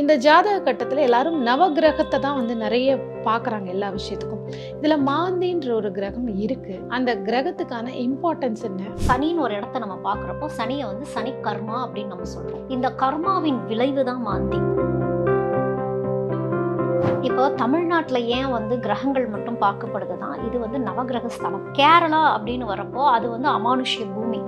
இந்த ஜாதக கட்டத்தில் எல்லாரும் நவகிரகத்தை தான் வந்து நிறைய பார்க்குறாங்க எல்லா விஷயத்துக்கும். இதில் மாந்தின்ற ஒரு கிரகம் இருக்குது அந்த கிரகத்துக்கான இம்பார்ட்டன்ஸ் என்ன? சனின்னு ஒரு இடத்த நம்ம பார்க்குறப்போ சனியை வந்து சனி கர்மா அப்படின்னு நம்ம சொல்கிறோம் இந்த கர்மாவின் விளைவு தான் மாந்தி. இப்போ தமிழ்நாட்டில் ஏன் வந்து கிரகங்கள் மட்டும் பார்க்கப்படுதுன்னா இது வந்து நவகிரக ஸ்தலம் கேரளா அப்படின்னு வரப்போ அது வந்து அமானுஷ்ய பூமி.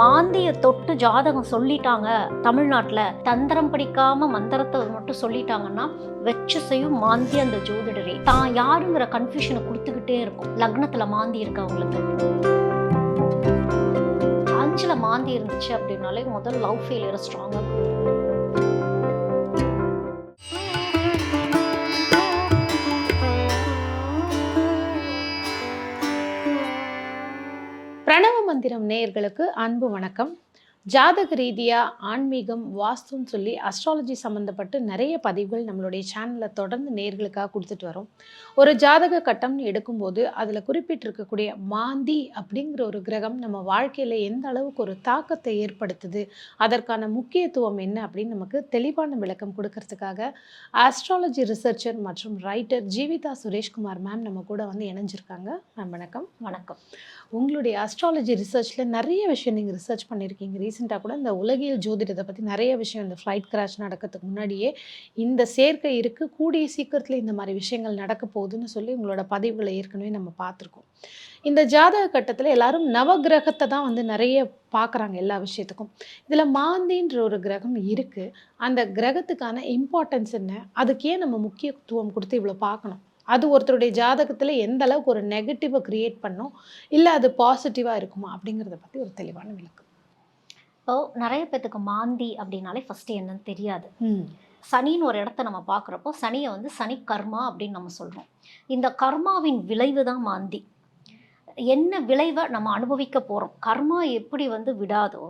மாந்திய தொட்டு ஜாதகம் சொல்லிட்டாங்க தமிழ்நாட்டில். தந்திரம் படிக்காம மந்திரத்தை மட்டும் சொல்லிட்டாங்கன்னா வெச்சு செய்யும் மாந்தி அந்த ஜோதிடரே. தான் யாருங்கிற கன்ஃபியூஷனை கொடுத்துக்கிட்டே இருக்கும். லக்னத்துல மாந்தி இருக்கு அவங்களுக்கு அஞ்சுல மாந்தி இருந்துச்சு அப்படின்னாலே முதல் லவ் ஃபெயிலியர் ஸ்ட்ராங்காக பிரணவ நேயர்களுக்கு அன்பு வணக்கம். ஜாதக ரீதியாக ஆன்மீகம் வாஸ்துன்னு சொல்லி அஸ்ட்ராலஜி சம்மந்தப்பட்டு நிறைய பதிவுகள் நம்மளுடைய சேனலில் தொடர்ந்து நேர்களுக்காக கொடுத்துட்டு வரோம். ஒரு ஜாதக கட்டம்னு எடுக்கும்போது அதில் குறிப்பிட்டிருக்கக்கூடிய மாந்தி அப்படிங்கிற ஒரு கிரகம் நம்ம வாழ்க்கையில் எந்த அளவுக்கு ஒரு தாக்கத்தை ஏற்படுத்துது அதற்கான முக்கியத்துவம் என்ன அப்படின்னு நமக்கு தெளிவான விளக்கம் கொடுக்கறதுக்காக ஆஸ்ட்ராலஜி ரிசர்ச்சர் மற்றும் ரைட்டர் ஜீவிதா சுரேஷ்குமார் மேம் நம்ம கூட வந்து இணைஞ்சிருக்காங்க. மேம் வணக்கம். வணக்கம். உங்களுடைய அஸ்ட்ராலஜி ரிசர்ச்சில் நிறைய விஷயம் நீங்கள் ரிசர்ச் பண்ணியிருக்கீங்க ரீசெண்டாக கூட இந்த உலகியல் ஜோதிடத்தை பற்றி நிறைய விஷயம் இந்த ஃப்ளைட் கிராஷ் நடக்கிறதுக்கு முன்னாடியே இந்த சேர்க்கை இருக்குது கூடிய சீக்கிரத்தில் இந்த மாதிரி விஷயங்கள் நடக்க போகுதுன்னு சொல்லி உங்களோட பதிவுகளை ஏற்கனவே நம்ம பார்த்துருக்கோம். இந்த ஜாதக கட்டத்தில் எல்லாரும் நவகிரகத்தை தான் வந்து நிறைய பார்க்குறாங்க எல்லா விஷயத்துக்கும். இதில் மாந்தின்ற ஒரு கிரகம் இருக்குது அந்த கிரகத்துக்கான இம்பார்ட்டன்ஸ் என்ன? அதுக்கு ஏன் நம்ம முக்கியத்துவம் கொடுத்து இவ்வளோ பார்க்கணும். அது ஒருத்தருடைய ஜாதகத்தில் எந்த அளவுக்கு ஒரு நெகட்டிவை கிரியேட் பண்ணும்? இல்லை அது பாசிட்டிவாக இருக்குமா? அப்படிங்கிறத பற்றி ஒரு தெளிவான விளக்கம். இப்போ நிறைய பேத்துக்கு மாந்தி அப்படின்னாலே ஃபர்ஸ்ட் என்னன்னு தெரியாது. சனின்னு ஒரு இடத்த நம்ம பார்க்குறப்போ சனியை வந்து சனி கர்மா அப்படின்னு நம்ம சொல்கிறோம் இந்த கர்மாவின் விளைவு தான் மாந்தி. என்ன விளைவை நம்ம அனுபவிக்க போகிறோம் கர்மா எப்படி வந்து விடாதோ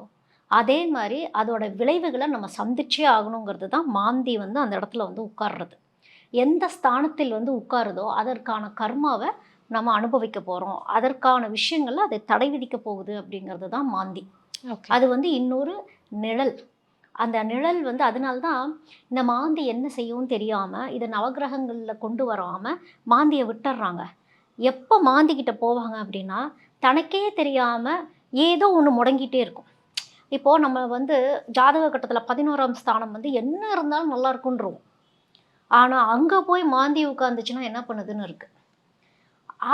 அதே மாதிரி அதோட விளைவுகளை நம்ம சந்திச்சே ஆகணுங்கிறது தான் மாந்தி வந்து அந்த இடத்துல வந்து உட்கார்றது. எந்த ஸ்தானத்தில் வந்து உட்காருதோ அதற்கான கர்மாவை நம்ம அனுபவிக்க போகிறோம் அதற்கான விஷயங்கள்ல அதை தடை விதிக்க போகுது அப்படிங்கிறது தான் மாந்தி அது வந்து இன்னொரு நிழல். அந்த நிழல் வந்து அதனால்தான் இந்த மாந்தி என்ன செய்யும்னு தெரியாமல் இதை நவகிரகங்களில் கொண்டு வராமல் மாந்தியை விட்டுறாங்க. எப்போ மாந்திக்கிட்ட போவாங்க அப்படின்னா தனக்கே தெரியாமல் ஏதோ ஒன்று முடங்கிட்டே இருக்கும். இப்போது நம்ம வந்து ஜாதக கட்டத்தில் பதினோராம் ஸ்தானம் வந்து என்ன இருந்தாலும் நல்லா இருக்குன்றோம் ஆனால் அங்கே போய் மாந்தி உட்காந்துச்சுன்னா என்ன பண்ணுதுன்னு இருக்குது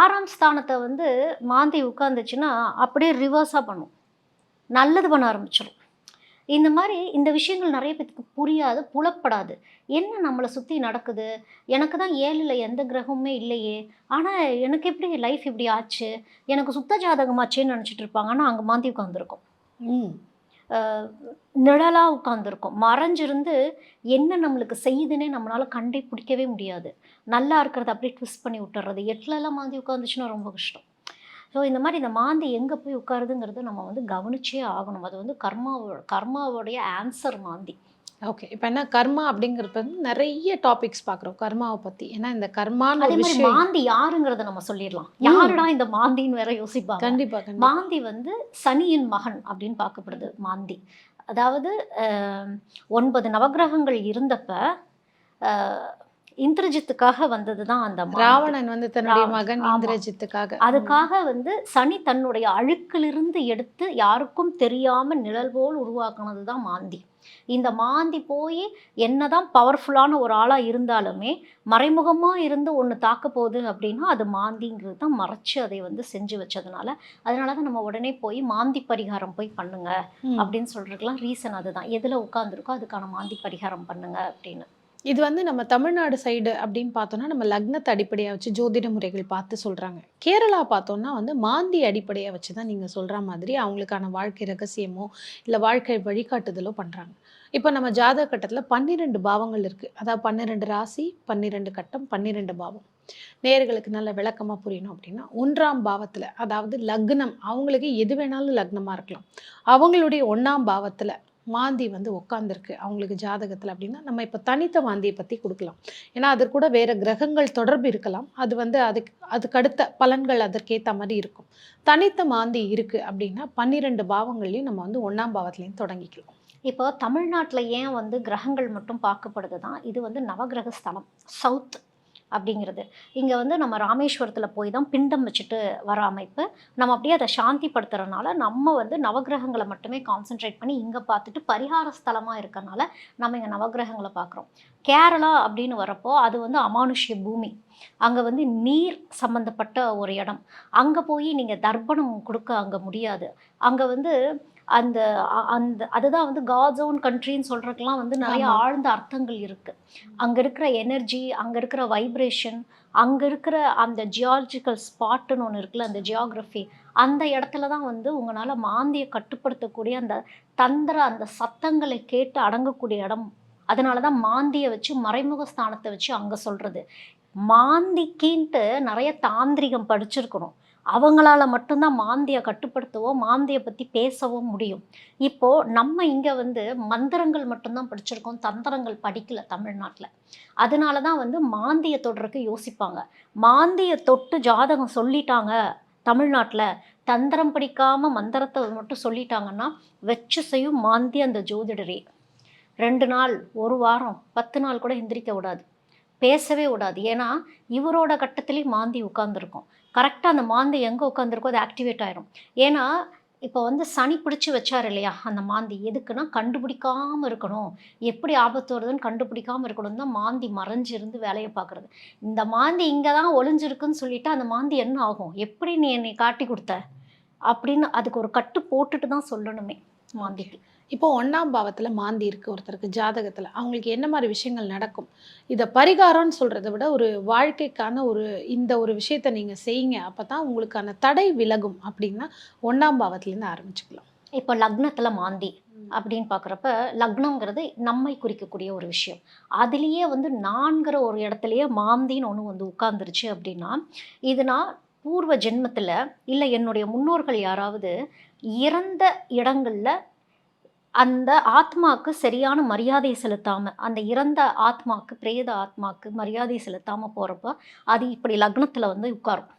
ஆறாம் ஸ்தானத்தை வந்து மாந்தி உட்காந்துச்சுன்னா அப்படியே ரிவர்ஸாக பண்ணும். நல்லது பண்ண ஆரம்பிச்சிடும் இந்த மாதிரி இந்த விஷயங்கள் நிறைய பேத்துக்கு புரியாது புலப்படாது. என்ன நம்மளை சுற்றி நடக்குது? எனக்கு தான் ஏழில் எந்த கிரகமுமே இல்லையே. ஆனால் எனக்கு எப்படி லைஃப் இப்படி ஆச்சு? எனக்கு சுத்த ஜாதகமாச்சேன்னு நினச்சிட்டு இருப்பாங்க. ஆனால் அங்கே மாந்தி உட்காந்துருக்கும் ம். நிழலாக உட்காந்துருக்கும் மறைஞ்சிருந்து என்ன நம்மளுக்கு செய்யுதுன்னே நம்மளால் கண்டே பிடிக்கவே முடியாது. நல்லா இருக்கிறத அப்படியே ட்விஸ்ட் பண்ணி விட்டுறது எட்லெல்லாம் மாந்தி உட்காந்துச்சுன்னா ரொம்ப கஷ்டம். ஸோ இந்த மாதிரி இந்த மாந்தி எங்கே போய் உட்காருதுங்கிறத நம்ம வந்து கவனிச்சே ஆகணும். அது வந்து கர்மாவோட கர்மாவோடைய ஆன்சர் மாந்தி. ஓகே இப்போ என்ன கர்மா அப்படிங்கிறது வந்து நிறைய டாபிக்ஸ் பார்க்குறோம். கர்மாவை பற்றி ஏன்னா இந்த கர்மான்னு அதே மாதிரி மாந்தி யாருங்கிறத நம்ம சொல்லிடலாம். யாருடா இந்த மாந்தின்னு வேற யோசிப்பாங்க? கண்டிப்பாக மாந்தி வந்து சனியின் மகன் அப்படின்னு பார்க்கப்படுது மாந்தி. அதாவது ஒன்பது நவக்கிரகங்கள் இருந்தப்ப இந்திரஜித்துக்காக வந்தது தான் அந்த. ராவணன் வந்து தன்னுடைய மகன். இந்திரஜித்துக்காக. அதுக்காக வந்து சனி தன்னுடைய அழுக்கிலிருந்து எடுத்து யாருக்கும் தெரியாம நிழல் போல் உருவாக்குனது தான் மாந்தி. இந்த மாந்தி போய் என்னதான் பவர்ஃபுல்லான ஒரு ஆளா இருந்தாலுமே மறைமுகமா இருந்து ஒன்று தாக்க போகுது அப்படின்னா அது மாந்திங்கிறது தான் மறைச்சு அதை வந்து செஞ்சு வச்சதுனால. அதனால தான் நம்ம உடனே போய் மாந்தி பரிகாரம் போய் பண்ணுங்க. அப்படின்னு சொல்றதுக்கெல்லாம் ரீசன் அதுதான். எதுல உட்காந்துருக்கோ அதுக்கான மாந்தி பரிகாரம் பண்ணுங்க அப்படின்னு. இது வந்து நம்ம தமிழ்நாடு சைடு அப்படின்னு பார்த்தோம்னா நம்ம லக்னத்தை அடிப்படையாக வச்சு ஜோதிட முறைகள் பார்த்து சொல்கிறாங்க கேரளா பார்த்தோம்னா வந்து மாந்தி அடிப்படையாக வச்சு தான் நீங்கள் சொல்கிற மாதிரி அவங்களுக்கான வாழ்க்கை ரகசியமோ இல்லை வாழ்க்கை வழிகாட்டுதலோ பண்ணுறாங்க இப்போ நம்ம ஜாதக கட்டத்தில் பன்னிரெண்டு பாவங்கள் இருக்குது அதாவது பன்னிரெண்டு ராசி பன்னிரெண்டு கட்டம் பன்னிரெண்டு பாவம். நேர்களுக்கு நல்ல விளக்கமாக புரியணும் அப்படின்னா ஒன்றாம் பாவத்தில் அதாவது லக்னம் அவங்களுக்கு எது வேணாலும் லக்னமாக இருக்கலாம். அவங்களுடைய ஒன்றாம் பாவத்தில் மாந்தி வந்து உட்காந்துருக்கு அவங்களுக்கு ஜாதகத்தில் அப்படின்னா நம்ம இப்போ தனித்த மாந்தியை பற்றி கொடுக்கலாம். ஏன்னா அது கூட வேறு கிரகங்கள் தொடர்பு இருக்கலாம். அது வந்து அதுக்கு அதுக்கு அடுத்த பலன்கள் அதற்கேற்ற மாதிரி இருக்கும். தனித்த மாந்தி இருக்குது அப்படின்னா பன்னிரெண்டு பாவங்கள்லையும் நம்ம வந்து ஒன்றாம் பாவத்துலேயும் தொடங்கிக்கலாம். இப்போ தமிழ்நாட்டில் ஏன் வந்து கிரகங்கள் மட்டும் பார்க்கப்படுது தான் இது வந்து நவகிரக ஸ்தலம் சவுத் அப்படிங்கிறது. இங்கே வந்து நம்ம ராமேஸ்வரத்தில் போய் தான் பிண்டம் வச்சுட்டு வர அமைப்பு. நம்ம அப்படியே அதை சாந்திப்படுத்துறதுனால நம்ம வந்து நவகிரகங்களை மட்டுமே கான்சென்ட்ரேட் பண்ணி இங்கே பார்த்துட்டு பரிகார ஸ்தலமாக இருக்கறனால நம்ம இங்கே நவகிரகங்களை பார்க்குறோம். கேரளா அப்படின்னு வரப்போ அது வந்து அமானுஷ்ய பூமி. அங்கே வந்து நீர் சம்மந்தப்பட்ட ஒரு இடம். அங்கே போய் நீங்கள் தர்ப்பணம் கொடுக்க அங்கே முடியாது. அங்கே வந்து அந்த அந்த அதுதான் வந்து காட்ஸ் ஓன் கண்ட்ரின்னு சொல்கிறதுக்கெலாம் வந்து நிறைய. ஆழ்ந்த அர்த்தங்கள் இருக்குது அங்கே இருக்கிற எனர்ஜி அங்கே இருக்கிற வைப்ரேஷன் அங்கே இருக்கிற அந்த ஜியாலஜிக்கல் ஸ்பாட்டுன்னு ஒன்று இருக்குல்ல அந்த ஜியாகிரஃபி அந்த இடத்துல தான் வந்து உங்களால் மாந்தியை கட்டுப்படுத்தக்கூடிய அந்த தந்திர அந்த சத்தங்களை கேட்டு அடங்கக்கூடிய இடம். அதனால தான் மாந்தியை வச்சு மறைமுக ஸ்தானத்தை வச்சு அங்கே சொல்கிறது மாந்திக்கின்ட்டு நிறைய தாந்திரிகம் படிச்சிருக்கணும். அவங்களால மட்டும்தான் மாந்தியை கட்டுப்படுத்தவோ மாந்தியை பற்றி பேசவோ முடியும். இப்போ நம்ம இங்கே வந்து மந்திரங்கள் மட்டும்தான் படிச்சிருக்கோம் தந்திரங்கள் படிக்கல தமிழ்நாட்டில். அதனால தான் வந்து மாந்தியை தொடுறதுக்கு யோசிப்பாங்க. மாந்தியை தொட்டு ஜாதகம் சொல்லிட்டாங்க தமிழ்நாட்டில். தந்திரம் படிக்காமல் மந்திரத்தை மட்டும் சொல்லிட்டாங்கன்னா வச்சு செய்யும் மாந்தி அந்த ஜோதிடரே. ரெண்டு நாள் ஒரு வாரம் பத்து நாள் கூட எந்திரிக்க விடாது. பேசவே விடாது. ஏன்னா இவரோட கட்டத்துலேயும் மாந்தி உட்காந்துருக்கும் கரெக்டாக அந்த மாந்தி எங்கே உட்காந்துருக்கோ அது ஆக்டிவேட் ஆயிரும். ஏன்னா இப்போ வந்து சனி பிடிச்சி வச்சார் இல்லையா அந்த மாந்தி. எதுக்குன்னா கண்டுபிடிக்காமல் இருக்கணும். எப்படி ஆபத்து வருதுன்னு கண்டுபிடிக்காமல் இருக்கணும் தான் மாந்தி மறைஞ்சிருந்து வேலையை பார்க்குறது. இந்த மாந்தி இங்கே தான் ஒளிஞ்சிருக்குன்னு சொல்லிட்டு அந்த மாந்தி என்ன ஆகும்? எப்படி நீ என்னை காட்டி கொடுத்த? அப்படின்னு அதுக்கு ஒரு கட்டு போட்டுட்டு தான் சொல்லணுமே மாந்திக்கு. இப்போ ஒன்றாம் பாவத்தில் மாந்தி இருக்குது ஒருத்தருக்கு ஜாதகத்தில். அவங்களுக்கு என்ன மாதிரி விஷயங்கள் நடக்கும்? இதை பரிகாரம்னு சொல்கிறத விட ஒரு வாழ்க்கைக்கான ஒரு இந்த ஒரு விஷயத்தை நீங்கள் செய்யுங்க. அப்போ தான் உங்களுக்கான தடை விலகும் அப்படின்னா ஒன்றாம் பாவத்துலேருந்து ஆரம்பிச்சுக்கலாம். இப்போ லக்னத்தில் மாந்தி அப்படின்னு பார்க்குறப்ப லக்னங்கிறது நம்மை குறிக்கக்கூடிய ஒரு விஷயம். அதுலேயே வந்து நான்கிற ஒரு இடத்துலையே மாந்தின்னு ஒன்று வந்து உட்கார்ந்துருச்சு அப்படின்னா இது நான் பூர்வ ஜென்மத்தில் இல்லை என்னுடைய முன்னோர்கள் யாராவது இறந்த இடங்களில் அந்த ஆத்மாக்கு சரியான மரியாதை செலுத்தாமல் அந்த இறந்த ஆத்மாக்கு பிரேத ஆத்மாக்கு மரியாதை செலுத்தாமல் போகிறப்ப அது இப்படி லக்னத்தில் வந்து உட்காரும்.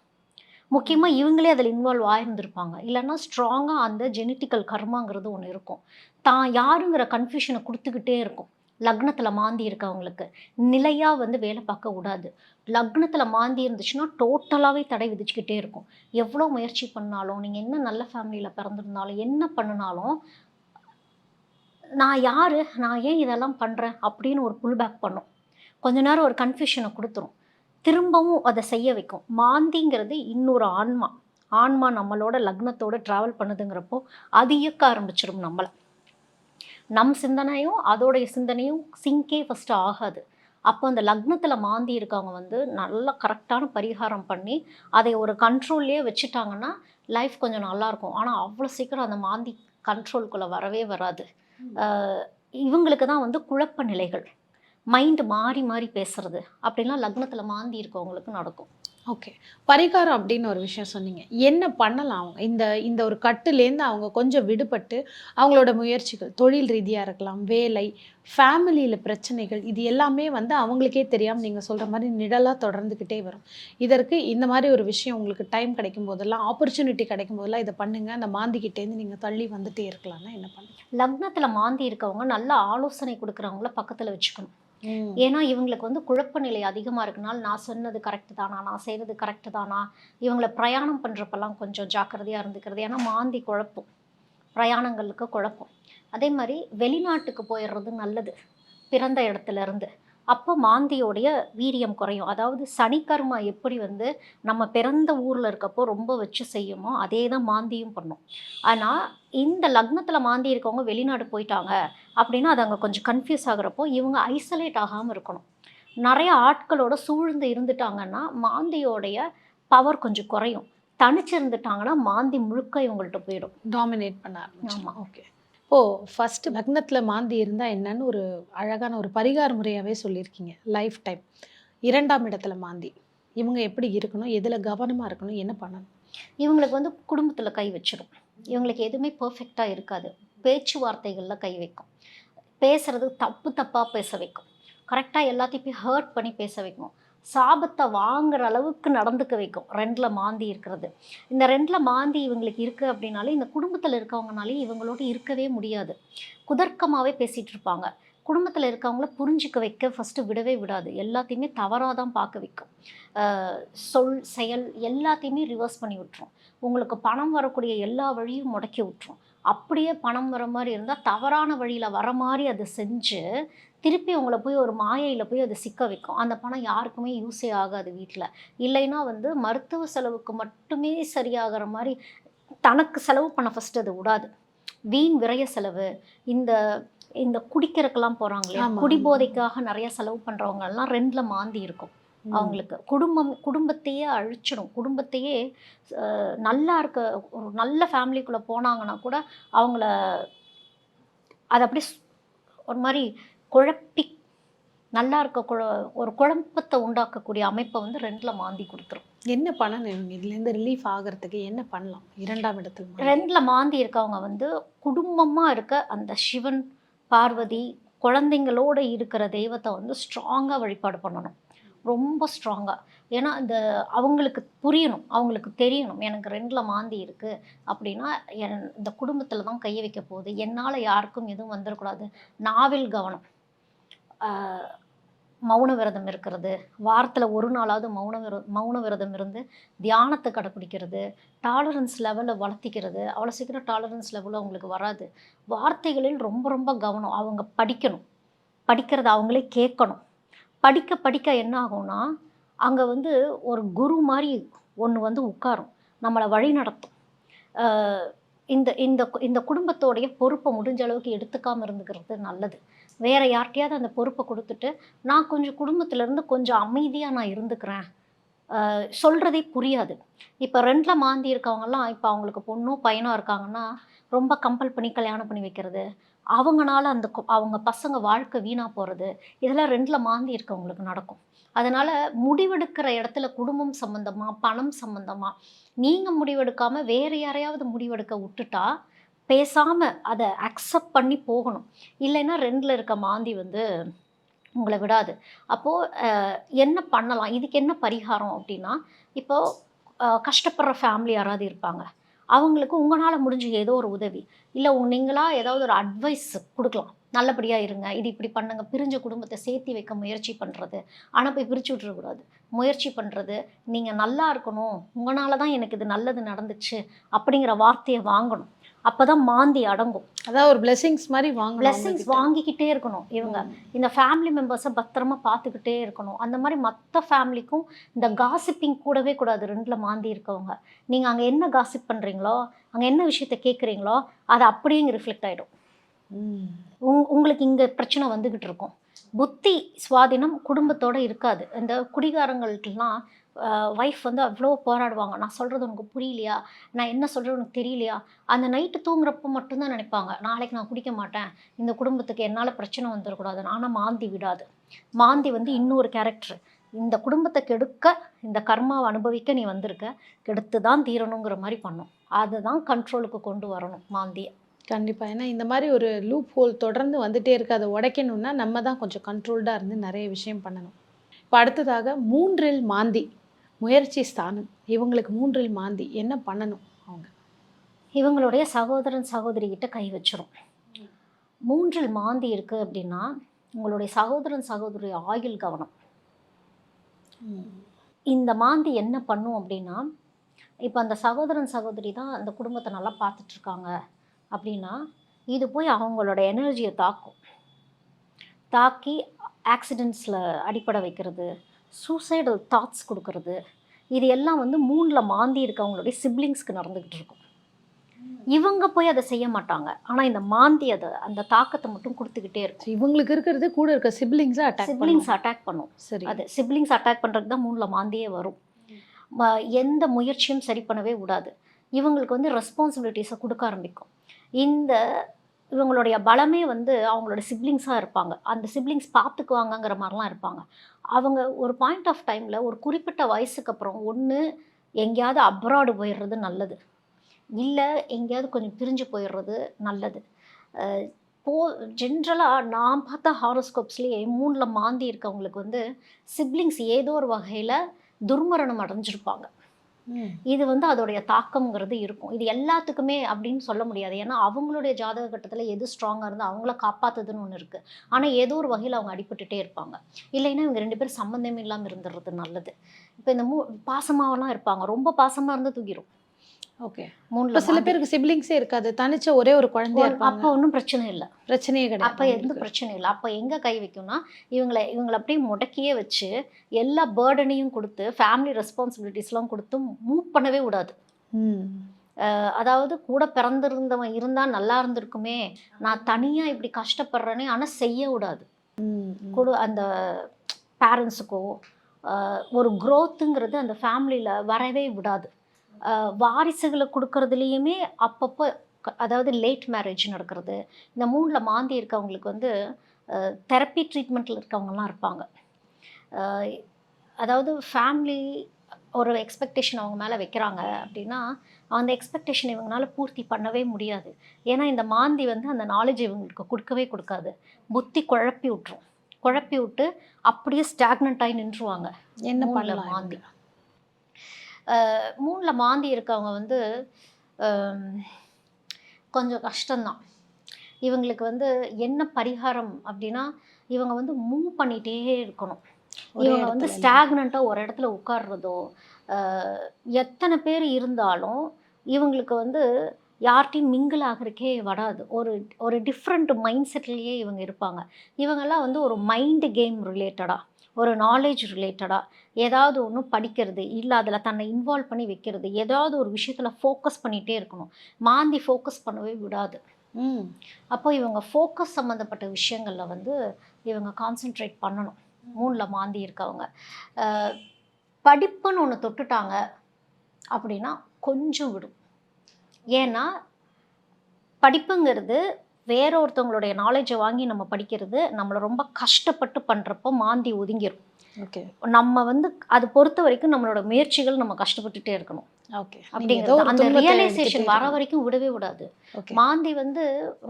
முக்கியமாக இவங்களே அதில் இன்வால்வ் ஆகியிருந்திருப்பாங்க இல்லைன்னா ஸ்ட்ராங்காக அந்த ஜெனட்டிக்கல் கர்மாங்கிறது ஒன்று இருக்கும். தான் யாருங்கிற கன்ஃபியூஷனை கொடுத்துக்கிட்டே இருக்கும். லக்னத்தில் மாந்தி இருக்கவங்களுக்கு. நிலையாக வந்து வேலை பார்க்க கூடாது. லக்னத்தில் மாந்தி இருந்துச்சுன்னா டோட்டலாகவே தடை விதிச்சுக்கிட்டே இருக்கும். எவ்வளோ முயற்சி பண்ணாலும் நீங்கள் என்ன நல்ல ஃபேமிலியில் பிறந்திருந்தாலும் என்ன பண்ணினாலும் நான் யார்? நான் ஏன் இதெல்லாம் பண்ணுறேன் அப்படின்னு ஒரு புல் பேக் பண்ணும். கொஞ்ச நேரம் ஒரு கன்ஃபியூஷனை கொடுத்துரும். திரும்பவும் அதை செய்ய வைக்கும். மாந்திங்கிறது இன்னொரு ஆன்மா. ஆன்மா நம்மளோட லக்னத்தோட ட்ராவல் பண்ணுதுங்கிறப்போ அது இயக்க ஆரம்பிச்சிடும் நம்மளை. நம் சிந்தனையும் அதோடைய சிந்தனையும் சிங்கே ஃபஸ்ட்டு ஆகாது. அப்போ அந்த லக்னத்தில் மாந்தி இருக்கவங்க வந்து நல்லா கரெக்டான பரிகாரம் பண்ணி அதை ஒரு கண்ட்ரோல்லையே வச்சுட்டாங்கன்னா லைஃப் கொஞ்சம் நல்லாயிருக்கும் ஆனால் அவ்வளோ சீக்கிரம் அந்த மாந்தி கண்ட்ரோல்குள்ளே வரவே வராது. இவங்களுக்கு தான் வந்து குழப்ப நிலைகள். மைண்டு மாறி மாறி பேசுறது. அப்படின்லாம் லக்னத்தில் மாந்தி இருக்கவங்களுக்கு நடக்கும். ஓகே. பரிகாரம் அப்படின்னு ஒரு விஷயம் சொன்னீங்க. என்ன பண்ணலாம் அவங்க? இந்த இந்த ஒரு கட்டுலேருந்து அவங்க கொஞ்சம் விடுபட்டு அவங்களோட முயற்சிகள் தொழில் ரீதியாக இருக்கலாம் வேலை ஃபேமிலியில் பிரச்சனைகள் இது எல்லாமே வந்து அவங்களுக்கே தெரியாமல் நீங்கள் சொல்கிற மாதிரி நிழலாக தொடர்ந்துக்கிட்டே வரும். இதற்கு இந்த மாதிரி ஒரு விஷயம் உங்களுக்கு டைம் கிடைக்கும் போதெல்லாம் ஆப்பர்ச்சுனிட்டி கிடைக்கும் போதெல்லாம் இதை பண்ணுங்க. அந்த மாந்திக்கிட்டேருந்து நீங்கள் தள்ளி வந்துட்டே இருக்கலாம்னா என்ன பண்ணுங்க லக்னத்தில் மாந்தி இருக்கவங்க நல்ல ஆலோசனை கொடுக்குறவங்கள பக்கத்தில் வச்சுக்கணும். ஏன்னா இவங்களுக்கு வந்து குழப்ப நிலை அதிகமாக இருக்கனால நான் சொன்னது கரெக்டு தானா? நான் செய்கிறது கரெக்டு தானா? இவங்களை பிரயாணம் பண்ணுறப்பெல்லாம் கொஞ்சம் ஜாக்கிரதையாக இருந்துக்கிறது. ஏன்னா மாந்தி குழப்பம். பிரயாணங்களுக்கு குழப்பம். அதே மாதிரி வெளிநாட்டுக்கு போயிடுறது நல்லது. பிறந்த இடத்துல இருந்து. அப்போ மாந்தியோடைய வீரியம் குறையும். அதாவது சனிக்கர்மா எப்படி வந்து நம்ம பிறந்த ஊரில் இருக்கப்போ ரொம்ப வச்சு செய்யுமோ அதே தான் மாந்தியும் பண்ணும். ஆனால் இந்த லக்னத்தில் மாந்தி இருக்கவங்க வெளிநாடு போயிட்டாங்க அப்படின்னா அது அங்கே கொஞ்சம் கன்ஃபியூஸ் ஆகுறப்போ இவங்க ஐசோலேட் ஆகாமல் இருக்கணும். நிறைய ஆட்களோட சூழ்ந்து இருந்துட்டாங்கன்னா மாந்தியோடைய பவர் கொஞ்சம் குறையும். தனிச்சு இருந்துட்டாங்கன்னா மாந்தி முழுக்க இவங்கள்ட்ட போயிடும். டாமினேட் பண்ண ஆரம்பிச்சு ஆமா. ஓகே அப்போது ஃபஸ்ட்டு லக்னத்தில் மாந்தி இருந்தால் என்னன்னு ஒரு அழகான ஒரு பரிகார முறையாகவே சொல்லியிருக்கீங்க லைஃப் டைம் இரண்டாம் இடத்துல மாந்தி. இவங்க எப்படி இருக்கணும் எதில் கவனமாக இருக்கணும் என்ன பண்ணணும்? இவங்களுக்கு வந்து குடும்பத்தில் கை வச்சிடும் இவங்களுக்கு எதுவுமே பர்ஃபெக்டாக இருக்காது. பேச்சுவார்த்தைகளில் கை வைக்கும். பேசுறது தப்பு தப்பாக பேச வைக்கும். கரெக்டாக எல்லாத்தையும் போய் ஹர்ட் பண்ணி பேச வைக்கும். சாபத்தை வாங்குற அளவுக்கு நடந்துக்க வைக்கும். ரெண்டில் மாந்தி இருக்கிறது. இந்த ரெண்டில் மாந்தி இவங்களுக்கு இருக்குது அப்படின்னாலே இந்த குடும்பத்தில் இருக்கவங்கனாலே இவங்களோட இருக்கவே முடியாது. குதர்க்கமாகவே பேசிகிட்டு இருப்பாங்க. குடும்பத்தில் இருக்கவங்கள புரிஞ்சிக்க வைக்க ஃபஸ்ட்டு விடவே விடாது. எல்லாத்தையுமே தவறாக தான் பார்க்க வைக்கும். சொல் செயல் எல்லாத்தையுமே ரிவர்ஸ் பண்ணி விட்டுரும். உங்களுக்கு பணம் வரக்கூடிய எல்லா வழியும் முடக்கி விட்டுரும். அப்படியே பணம் வர மாதிரி இருந்தால் தவறான வழியில் வர மாதிரி அதை செஞ்சு திருப்பி உங்களை போய் ஒரு மாயையில் போய் அதை சிக்க வைக்கும். அந்த பணம் யாருக்குமே யூஸே ஆகாது வீட்டில் இல்லைன்னா வந்து மருத்துவ செலவுக்கு மட்டுமே சரியாகிற மாதிரி தனக்கு செலவு பண்ண ஃபஸ்ட்டு அது விடாது வீண் விரய செலவு இந்த இந்த குடிக்கிறதுக்கெல்லாம் போகிறாங்க இல்லையா? ஆமா, குடிபோதைக்காக நிறைய செலவு பண்ணுறவங்க எல்லாம் ரெண்டில் மாந்தி இருக்கும். அவங்களுக்கு குடும்பம் குடும்பத்தையே அழிச்சிடும். குடும்பத்தையே நல்லா இருக்க ஒரு நல்ல ஃபேமிலிக்குள்ளே போனாங்கன்னா கூட அவங்கள அதை அப்படியே ஒரு மாதிரி குழப்பி நல்லா இருக்க குழ ஒரு குழப்பத்தை உண்டாக்கக்கூடிய அமைப்பை வந்து ரெண்டில் மாந்தி கொடுத்துரும். என்ன பண்ணணும் இதுலேருந்து ரிலீஃப் ஆகிறதுக்கு என்ன பண்ணலாம்? இரண்டாம் இடத்துக்கு. ரெண்டில் மாந்தி இருக்கவங்க வந்து குடும்பமாக இருக்க அந்த சிவன் பார்வதி குழந்தைங்களோட இருக்கிற தெய்வத்தை வந்து ஸ்ட்ராங்காக வழிபாடு பண்ணணும். ரொம்ப ஸ்ட்ராங்காக ஏன்னா இந்த அவங்களுக்கு புரியணும் அவங்களுக்கு தெரியணும் எனக்கு ரெண்டில் மாந்தி இருக்குது அப்படின்னா என் இந்த குடும்பத்தில் தான் கையை வைக்க போகுது. என்னால் யாருக்கும் எதுவும் வந்துடக்கூடாது நாவில் கவனம். மௌன விரதம் இருக்கிறது. வாரத்தில் ஒரு நாளாவது மௌன விர மௌன விரதம் இருந்து தியானத்தை கடைப்பிடிக்கிறது டாலரன்ஸ் லெவலை வளர்த்திக்கிறது. அவ்வளோ சீக்கிரம் டாலரன்ஸ் லெவலில் அவங்களுக்கு வராது. வார்த்தைகளில் ரொம்ப ரொம்ப கவனம். அவங்க படிக்கணும். படிக்கிறத அவங்களே கேட்கணும். படிக்க படிக்க என்ன ஆகும்னா அங்கே வந்து ஒரு குரு மாதிரி ஒன்று வந்து உட்காரும். நம்மளை வழி நடத்தும். இந்த இந்த இந்த குடும்பத்தோடைய பொறுப்பை முடிஞ்ச அளவுக்கு எடுத்துக்காமல் இருந்துக்கிறது நல்லது. வேறு யார்கிட்டையாவது அந்த பொறுப்பை கொடுத்துட்டு நான் கொஞ்சம் குடும்பத்திலேருந்து கொஞ்சம் அமைதியாக நான் இருந்துக்கிறேன். சொல்கிறதே புரியாது. இப்போ ரெண்டில் மாந்தி இருக்கவங்கலாம் இப்போ அவங்களுக்கு பொண்ணும் பையனும் இருக்காங்கன்னா ரொம்ப கம்பல் பண்ணி கல்யாணம் பண்ணி வைக்கிறது அவங்கனால அந்த அவங்க பசங்க வாழ்க்கை வீணாக போகிறது இதெல்லாம் ரெண்டில் மாந்தி இருக்கவங்களுக்கு நடக்கும். அதனால் முடிவெடுக்கிற இடத்துல குடும்பம் சம்மந்தமாக பணம் சம்மந்தமாக நீங்கள் முடிவெடுக்காமல் வேறு யாரையாவது முடிவெடுக்க விட்டுட்டா பேசாமல் அதை அக்செப்ட் பண்ணி போகணும். இல்லைன்னா ரெண்டில் இருக்க மாந்தி வந்து உங்களை விடாது. அப்போது என்ன பண்ணலாம்? இதுக்கு என்ன பரிகாரம் அப்படின்னா இப்போது கஷ்டப்படுற ஃபேமிலி யாராவது இருப்பாங்க. அவங்களுக்கு உங்களால் முடிஞ்ச ஏதோ ஒரு உதவி. இல்லை நீங்களாக ஏதாவது ஒரு அட்வைஸ் கொடுக்கலாம். நல்லபடியாக இருங்க. இது இப்படி பண்ணுங்க. பிரிஞ்ச குடும்பத்தை சேர்த்து வைக்க முயற்சி பண்ணுறது ஆனால் போய் பிரித்து விட்டுறக்கூடாது. முயற்சி பண்ணுறது நீங்கள் நல்லா இருக்கணும். உங்களால தான் எனக்கு இது நல்லது நடந்துச்சு அப்படிங்கிற வார்த்தையை வாங்கணும். அப்போ தான் மாந்தி அடங்கும். அதாவது ஒரு பிளெஸிங்ஸ் மாதிரி வாங்கணும் பிளெஸிங்ஸ். வாங்கிக்கிட்டே இருக்கணும். இவங்க இந்த ஃபேமிலி மெம்பர்ஸை பத்திரமா பார்த்துக்கிட்டே இருக்கணும். அந்த மாதிரி மற்ற ஃபேமிலிக்கும் இந்த காசிப்பிங் கூடவே கூடாது. ரெண்டில் மாந்தி இருக்கவங்க. நீங்கள் அங்கே என்ன காசிப் பண்ணுறீங்களோ அங்கே என்ன விஷயத்த கேட்குறீங்களோ அது அப்படியே இங்கே ரிஃப்ளெக்ட் ஆகிடும். உங் உங்களுக்கு இங்கே பிரச்சனை வந்துக்கிட்டு இருக்கும். புத்தி சுவாதீனம் குடும்பத்தோட இருக்காது. இந்த குடிகாரங்களுக்கெல்லாம் ஒய்ஃப் வந்து அவ்வளோ போராடுவாங்க. நான் சொல்கிறது உனக்கு புரியலையா? நான் என்ன சொல்கிறது உனக்கு தெரியலையா? அந்த நைட்டு தூங்குறப்ப மட்டும்தான் நினைப்பாங்க. நாளைக்கு நான் குடிக்க மாட்டேன். இந்த குடும்பத்துக்கு என்னால் பிரச்சனை வந்துடக்கூடாது ஆனால் மாந்தி விடாது. மாந்தி வந்து இன்னொரு கேரக்டர் இந்த குடும்பத்தை கெடுக்க இந்த கர்மாவை அனுபவிக்க நீ வந்திருக்க. கெடுத்து தான் தீரணுங்கிற மாதிரி பண்ணும். அதுதான் கண்ட்ரோலுக்கு கொண்டு வரணும் மாந்தியை. கண்டிப்பாக ஏன்னா இந்த மாதிரி ஒரு லூப் ஹோல் தொடர்ந்து வந்துட்டே இருக்கு. அதை உடைக்கணும்னா நம்ம தான் கொஞ்சம் கண்ட்ரோல்டாக இருந்து நிறைய விஷயம் பண்ணணும். இப்போ அடுத்ததாக மூன்றில் மாந்தி. முயற்சி ஸ்தானம். இவங்களுக்கு மூன்றில் மாந்தி. என்ன பண்ணணும் அவங்க? இவங்களுடைய சகோதரன் சகோதரிகிட்ட கை வச்சிரும். மூன்றில் மாந்தி இருக்குது அப்படின்னா உங்களுடைய சகோதரன் சகோதரி ஆயுள் கவனம். இந்த மாந்தி என்ன பண்ணும் அப்படின்னா இப்போ அந்த சகோதரன் சகோதரி தான் அந்த குடும்பத்தை நல்லா பார்த்துட்ருக்காங்க அப்படின்னா இது போய் அவங்களோட எனர்ஜியை தாக்கும். தாக்கி ஆக்சிடெண்ட்ஸில் அடிப்படை வைக்கிறது சூசைடல் தாட்ஸ் கொடுக்கறது. இது எல்லாம் வந்து மூணில் மாந்தி இருக்கவங்களுடைய சிப்ளிங்ஸ்க்கு நடந்துக்கிட்டு இருக்கும். இவங்க போய் அதை செய்ய மாட்டாங்க. ஆனால் இந்த மாந்தி அதை அந்த தாக்கத்தை மட்டும் கொடுத்துக்கிட்டே இருக்கும். இவங்களுக்கு இருக்கிறது கூட இருக்க சிப்ளிங்ஸை அட்டாக் சிப்ளிங்ஸ் அட்டாக் பண்ணும். சரி. அது சிப்ளிங்ஸ் அட்டாக் பண்ணுறதுக்கு தான் மூணில் மாந்தியே வரும். எந்த முயற்சியும் சரி பண்ணவே விடாது இவங்களுக்கு வந்து ரெஸ்பான்சிபிலிட்டிஸை கொடுக்க ஆரம்பிக்கும். இந்த இவங்களுடைய பலமே வந்து அவங்களோட சிப்ளிங்ஸாக இருப்பாங்க. அந்த சிப்ளிங்ஸ் பார்த்துக்குவாங்கங்கிற மாதிரிலாம் இருப்பாங்க. அவங்க ஒரு பாயிண்ட் ஆஃப் டைமில் ஒரு குறிப்பிட்ட வயசுக்கு அப்புறம் ஒன்று எங்கேயாவது அப்ராடு போயிடுறது நல்லது. இல்லை எங்கேயாவது கொஞ்சம் பிரிஞ்சு போயிடுறது நல்லது. போ ஜென்ரலாக நான் பார்த்த ஹாரோஸ்கோப்ஸ்லேயே மூணில் மாந்தி இருக்கவங்களுக்கு வந்து சிப்ளிங்ஸ் ஏதோ ஒரு வகையில் துர்மரணம் அடைஞ்சிருப்பாங்க. இது வந்து அதோடைய தாக்கம்ங்கிறது இருக்கும். இது எல்லாத்துக்குமே அப்படின்னு சொல்ல முடியாது. ஏன்னா அவங்களுடைய ஜாதக கட்டத்தில் எது ஸ்ட்ராங்காக இருந்தால் அவங்கள காப்பாற்றுதுன்னு ஒன்று இருக்குது ஆனால் ஏதோ ஒரு வகையில் அவங்க அடிபட்டுட்டே இருப்பாங்க. இல்லைன்னா இவங்க ரெண்டு பேரும் சம்மந்தமே இல்லாமல் இருந்துடுறது நல்லது. இப்போ இந்த மூ பாசமாகலாம் இருப்பாங்க. ரொம்ப பாசமாக இருந்து தூக்கிடும் ஓகே. மூணுல சில. பேருக்கு சிப்ளிங்ஸே இருக்காது. தனிச்ச ஒரே ஒரு குழந்தையா இருப்பாங்க. அப்போ ஒன்றும் பிரச்சனை இல்லை. பிரச்சனையே கிடையாது அப்போ எந்த பிரச்சனை இல்லை. அப்போ எங்கே கை வைக்கும்னா இவங்களை இவங்களை அப்படியே முடக்கியே வச்சு எல்லா பேர்டனையும் கொடுத்து ஃபேமிலி ரெஸ்பான்சிபிலிட்டிஸ்லாம் கொடுத்து மூவ் பண்ணவே விடாது அதாவது கூட பிறந்திருந்தவன் இருந்தால் நல்லா இருந்திருக்குமே. நான் தனியாக இப்படி கஷ்டப்படுறேனே ஆனால் செய்ய விடாது. கூட அந்த பேரண்ட்ஸுக்கோ ஒரு growthங்கிறது அந்த ஃபேமிலியில் வரவே விடாது. வாரிசுகளை கொடுக்கறதுலேயுமே அப்பப்போ அதாவது லேட் மேரேஜ் நடக்கிறது. இந்த மூணில் மாந்தி இருக்கவங்களுக்கு வந்து தெரப்பி ட்ரீட்மெண்ட்டில் இருக்கவங்கலாம் இருப்பாங்க. அதாவது ஃபேமிலி ஒரு எக்ஸ்பெக்டேஷன் அவங்க மேலே வைக்கிறாங்க அப்படின்னா அந்த எக்ஸ்பெக்டேஷன் இவங்களால பூர்த்தி பண்ணவே முடியாது. ஏன்னா இந்த மாந்தி வந்து அந்த நாலேஜ் இவங்களுக்கு கொடுக்கவே கொடுக்காது. புத்தி குழப்பி விட்டுரும். குழப்பி விட்டு அப்படியே ஸ்டாக்னண்ட் ஆகி நின்றுவாங்க என்ன மூணுல பண்ணலாம் மாந்தி. மூணுல மாந்தி இருக்கவங்க வந்து கொஞ்சம் கஷ்டம்தான். இவங்களுக்கு வந்து என்ன பரிகாரம் அப்படின்னா இவங்க வந்து மூவ் பண்ணிகிட்டே இருக்கணும். இவங்க வந்து ஸ்டாக்னண்ட்டாக ஒரு இடத்துல உட்கார்றதோ எத்தனை பேர் இருந்தாலும் இவங்களுக்கு வந்து யார்கிட்டையும் மிங்கிள் ஆகிறதுக்கே வராது. ஒரு ஒரு டிஃப்ரெண்ட் மைண்ட் செட்லேயே இவங்க இருப்பாங்க. இவங்கெல்லாம் வந்து ஒரு மைண்டு கேம் ரிலேட்டடாக ஒரு நாலேஜ் ரிலேட்டடாக ஏதாவது ஒன்று படிக்கிறது இல்லை அதில் தன்னை இன்வால்வ் பண்ணி வைக்கிறது ஏதாவது ஒரு விஷயத்தில் ஃபோக்கஸ் பண்ணிகிட்டே இருக்கணும். மாந்தி ஃபோக்கஸ் பண்ணவே விடாது. ம். அப்போ இவங்க ஃபோக்கஸ் சம்மந்தப்பட்ட விஷயங்களில் வந்து இவங்க கான்சென்ட்ரேட் பண்ணணும். மூணில் மாந்தி இருக்கவங்க. படிப்புன்னு ஒன்று தொட்டுட்டாங்க அப்படின்னா கொஞ்சம் விடும். ஏன்னா படிப்புங்கிறது வேற ஒருத்தவங்களுடைய நாலேஜை வாங்கி நம்ம படிக்கிறது நம்மளை ரொம்ப கஷ்டப்பட்டு பண்ணுறப்போ மாந்தி ஒதுங்கிரும். ஓகே நம்ம வந்து அது பொறுத்த வரைக்கும் நம்மளோட முயற்சிகள் நம்ம கஷ்டப்பட்டுட்டே இருக்கணும். ஓகே அப்படிங்கிறது அந்த ரியலைசேஷன் வர. வரைக்கும் விடவே விடாது. மாந்தி வந்து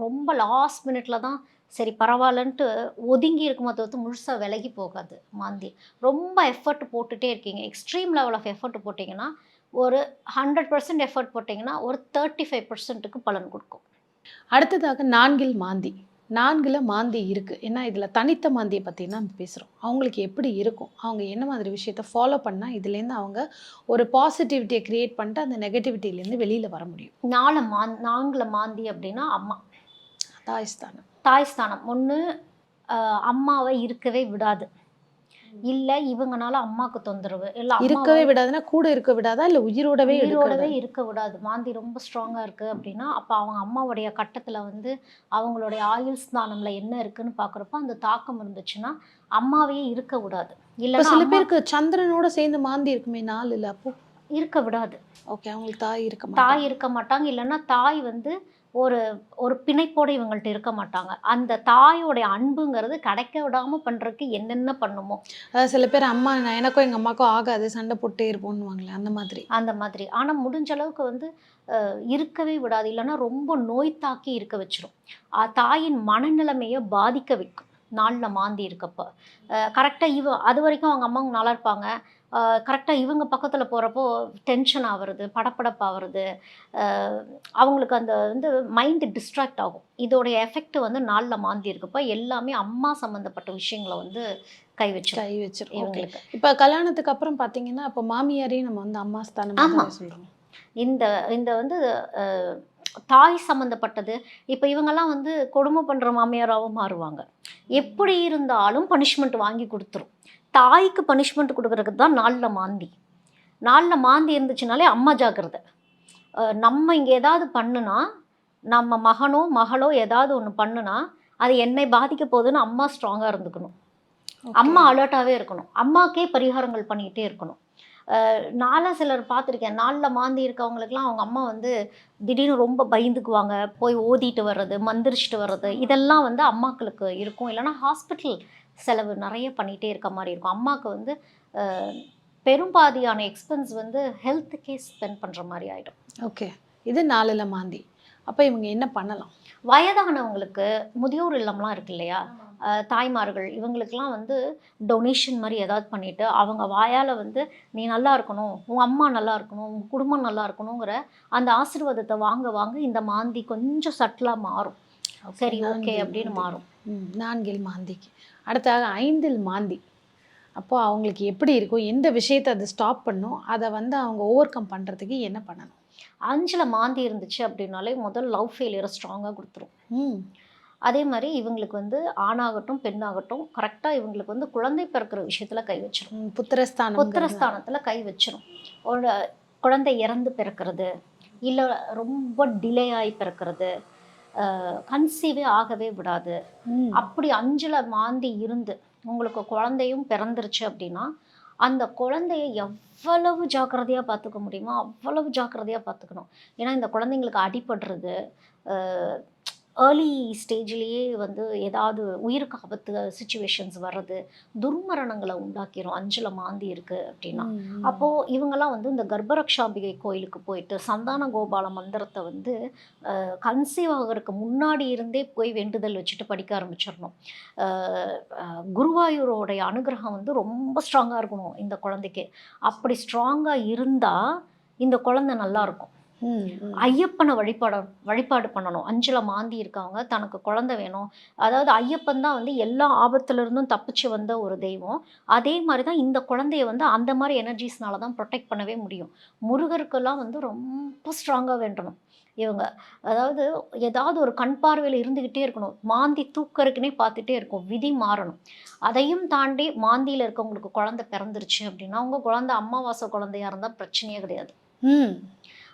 ரொம்ப லாஸ்ட் மினிட்ல தான் சரி பரவாயில்லன்ட்டு ஒதுங்கி இருக்குமோ தவிர்த்து முழுசாக விலகி போகாது மாந்தி. ரொம்ப எஃபர்ட் போட்டுட்டே இருக்கீங்க. எக்ஸ்ட்ரீம் லெவல் ஆஃப் எஃபர்ட் போட்டிங்கன்னா ஒரு ஹண்ட்ரட் பர்சன்ட் எஃபர்ட் போட்டிங்கன்னா ஒரு தேர்ட்டி ஃபைவ் பர்சன்ட்டுக்கு பலன் கொடுக்கும். அடுத்ததாக நான்கில் மாந்தி. நான்குல மாந்தி இருக்கு. ஏன்னா இதுல தனித்த மாந்தியை பத்தி தான் நம்ம பேசுறோம். அவங்களுக்கு எப்படி இருக்கும்? அவங்க என்ன மாதிரி விஷயத்த ஃபாலோ பண்ணா இதுலேருந்து அவங்க ஒரு பாசிட்டிவிட்டியை கிரியேட் பண்ணிட்டு அந்த நெகட்டிவிட்டிலேருந்து வெளியில வர முடியும். நாலு மாந் நான்குல மாந்தி அப்படின்னா அம்மா. தாய்ஸ்தானம். தாய் ஸ்தானம் ஒன்று அம்மாவை இருக்கவே விடாது. இல்லை இவங்கனால அம்மாவுக்கு தொந்தரவு. இல்லை இருக்கவே விடாதுன்னா கூட இருக்க விடாதா? இல்ல உயிரோடவே உயிரோடவே இருக்க விடாது. மாந்தி ரொம்ப ஸ்ட்ராங்காக இருக்குது அப்படின்னா அப்போ அவங்க அம்மாவுடைய கட்டத்தில் வந்து அவங்களுடைய ஆயுள் ஸ்தானம்ல என்ன இருக்குன்னு பார்க்குறப்போ அந்த தாக்கம் இருந்துச்சுன்னா அம்மாவையே இருக்க விடாது. இல்லைன்னா சில பேருக்கு சந்திரனோட சேர்ந்து மாந்தி இருக்குமே நாள் இல்ல அப்போ? இருக்க விடாது. ஓகே அவங்களுக்கு தாய் இருக்க தாய் இருக்க மாட்டாங்க. இல்லைன்னா தாய் வந்து ஒரு ஒரு பிணைப்போட இவங்கள்ட்ட இருக்க மாட்டாங்க. அந்த தாயோடைய அன்புங்கிறது கிடைக்க விடாம பண்றதுக்கு என்னென்ன பண்ணுமோ. சில பேர் அம்மா நான் எனக்கும் எங்க அம்மாக்கும் ஆகாது. சண்டை போட்டே இருப்போம்னுவாங்களே அந்த மாதிரி. அந்த மாதிரி. ஆனால் முடிஞ்ச அளவுக்கு வந்து இருக்கவே விடாது. இல்லைன்னா ரொம்ப நோய் தாக்கி இருக்க வச்சிரும். தாயின் மனநிலைமையை பாதிக்க வைக்கும். நாளில் மாந்தி இருக்கப்போ. கரெக்டாக இவ அது வரைக்கும் அவங்க அம்மாங்க நல்லா இருப்பாங்க. கரெக்டாக இவங்க பக்கத்தில் போகிறப்போ டென்ஷன் ஆகுறது படப்படப்பு ஆகுறது அஹ், அவங்களுக்கு அந்த வந்து மைண்டு டிஸ்ட்ராக்ட் ஆகும். இதோடைய எஃபெக்ட் வந்து நாளில் மாந்தி இருக்கப்போ எல்லாமே அம்மா சம்மந்தப்பட்ட விஷயங்களை வந்து கை வச்சிரும். கை வச்சிரும். ஓகே இவங்களுக்கு. இப்ப கல்யாணத்துக்கு அப்புறம் பாத்தீங்கன்னா அப்ப மாமியாரையும் நம்ம வந்து அம்மா ஸ்தானம் சொல்றோம் இந்த இந்த வந்து தாய் சம்மந்தப்பட்டது இப்போ இவங்கெல்லாம் வந்து கொடுமை பண்ணுற மாமியாராகவும் மாறுவாங்க. எப்படி இருந்தாலும் பனிஷ்மெண்ட் வாங்கி கொடுத்துரும். தாய்க்கு பனிஷ்மெண்ட் கொடுக்கறதுக்கு தான் நாளில் மாந்தி. நாளில் மாந்தி இருந்துச்சுனாலே அம்மா ஜாக்கிரதை. நம்ம இங்கே ஏதாவது பண்ணுனா நம்ம மகனோ மகளோ ஏதாவது ஒன்று பண்ணுனா அது என்னை பாதிக்க போகுதுன்னு அம்மா ஸ்ட்ராங்காக இருந்துக்கணும். அம்மா அலர்ட்டாகவே இருக்கணும். அம்மாக்கே பரிகாரங்கள் பண்ணிக்கிட்டே இருக்கணும். நான்லாம் சிலர் பார்த்துருக்கேன். நாளில் மாந்தி இருக்கவங்களுக்குலாம் அவங்க அம்மா வந்து திடீர்னு ரொம்ப பயந்துக்குவாங்க. போய் ஓதிட்டு வர்றது மந்திரிச்சிட்டு வர்றது இதெல்லாம் வந்து அம்மாக்களுக்கு இருக்கும். இல்லைன்னா ஹாஸ்பிட்டல் செலவு நிறைய பண்ணிகிட்டே இருக்க மாதிரி இருக்கும். அம்மாவுக்கு வந்து பெரும்பாதியான எக்ஸ்பென்ஸ் வந்து ஹெல்த்துக்கே ஸ்பெண்ட் பண்ணுற மாதிரி ஆகிடும் ஓகே இது நாலுல மாந்தி. அப்போ இவங்க என்ன பண்ணலாம்? வயதானவங்களுக்கு முதியோர் இல்லம்லாம் இருக்கு இல்லையா? தாய்மார்கள் இவங்களுக்கெல்லாம் வந்து டொனேஷன் மாதிரி ஏதாவது பண்ணிட்டு அவங்க வாயால் வந்து நீ நல்லா இருக்கணும் உன் அம்மா நல்லா இருக்கணும் உன் குடும்பம் நல்லா இருக்கணுங்கிற அந்த ஆசீர்வாதத்தை வாங்க வாங்க இந்த மாந்தி கொஞ்சம் சட்டிலாக மாறும். சரி ஓகே அப்படின்னு. மாறும். நான்கில் மாந்திக்கு. அடுத்தாக ஐந்தில் மாந்தி. அப்போ அவங்களுக்கு எப்படி இருக்கும் எந்த விஷயத்தை அது ஸ்டாப் பண்ணும் அதை வந்து அவங்க ஓவர் கம் பண்ணுறதுக்கு என்ன பண்ணணும்? அஞ்சில் மாந்தி இருந்துச்சு அப்படின்னாலே முதல் லவ் ஃபெயிலியரை ஸ்ட்ராங்காக கொடுத்துரும். அதே மாதிரி இவங்களுக்கு வந்து ஆணாகட்டும் பெண்ணாகட்டும் கரெக்டாக இவங்களுக்கு வந்து குழந்தை பிறக்கிற விஷயத்தில் கை வச்சிரும். ம், புத்திரஸ்தானம் புத்திரஸ்தானத்தில் கை வச்சிரும். ஒரு குழந்தை இறந்து பிறக்கிறது இல்லை ரொம்ப டிலே ஆகி பிறக்கிறது கன்சீவே ஆகவே விடாது. அப்படி அஞ்சில் மாந்தி இருந்து உங்களுக்கு குழந்தையும் பிறந்துருச்சு அப்படின்னா அந்த குழந்தைய எவ்வளவு ஜாக்கிரதையாக பார்த்துக்க முடியுமோ அவ்வளவு ஜாக்கிரதையாக பார்த்துக்கணும். ஏன்னா இந்த குழந்தைங்களுக்கு அடிபடுறது ஏர்லி ஸ்டேஜ்லேயே வந்து ஏதாவது உயிருக்கு ஆபத்து சுச்சுவேஷன்ஸ் வர்றது துர்மரணங்களை உண்டாக்கிரும் அஞ்சில் மாந்தி இருக்குது அப்படின்னா. அப்போது இவங்கெல்லாம் வந்து இந்த கர்ப்பரக்ஷாம்பிகை கோயிலுக்கு போயிட்டு சந்தான கோபால மந்திரத்தை வந்து கன்சீவ் ஆகிறதுக்கு முன்னாடி இருந்தே போய் வேண்டுதல் வச்சுட்டு படிக்க ஆரம்பிச்சிடணும் குருவாயூரோடைய அனுகிரகம் வந்து ரொம்ப ஸ்ட்ராங்காக இருக்கணும் இந்த குழந்தைக்கு அப்படி ஸ்ட்ராங்காக இருந்தால் இந்த குழந்தை நல்லா இருக்கும் ம், ம். ஐயப்பனை வழிபாடு வழிபாடு பண்ணணும். அஞ்சுல மாந்தி இருக்கவங்க தனக்கு குழந்தை வேணும். அதாவது ஐயப்பன் தான் வந்து எல்லா ஆபத்துல இருந்தும் தப்பிச்சு வந்த ஒரு தெய்வம். அதே மாதிரி தான் இந்த குழந்தைய வந்து அந்த மாதிரி எனர்ஜிஸ்னால தான் ப்ரொடெக்ட் பண்ணவே முடியும். முருகருக்கெல்லாம் வந்து ரொம்ப ஸ்ட்ராங்காக வேண்டணும். இவங்க அதாவது ஏதாவது ஒரு கண் பார்வையில் இருந்துக்கிட்டே இருக்கணும். மாந்தி தூக்கறதுக்குனே பார்த்துட்டே இருக்கும். விதி மாறணும். அதையும் தாண்டி மாந்தியில் இருக்கவங்களுக்கு குழந்தை பிறந்துருச்சு அப்படின்னா அவங்க குழந்தை அமாவாசை குழந்தையா இருந்தால் பிரச்சனையே கிடையாது. ம்.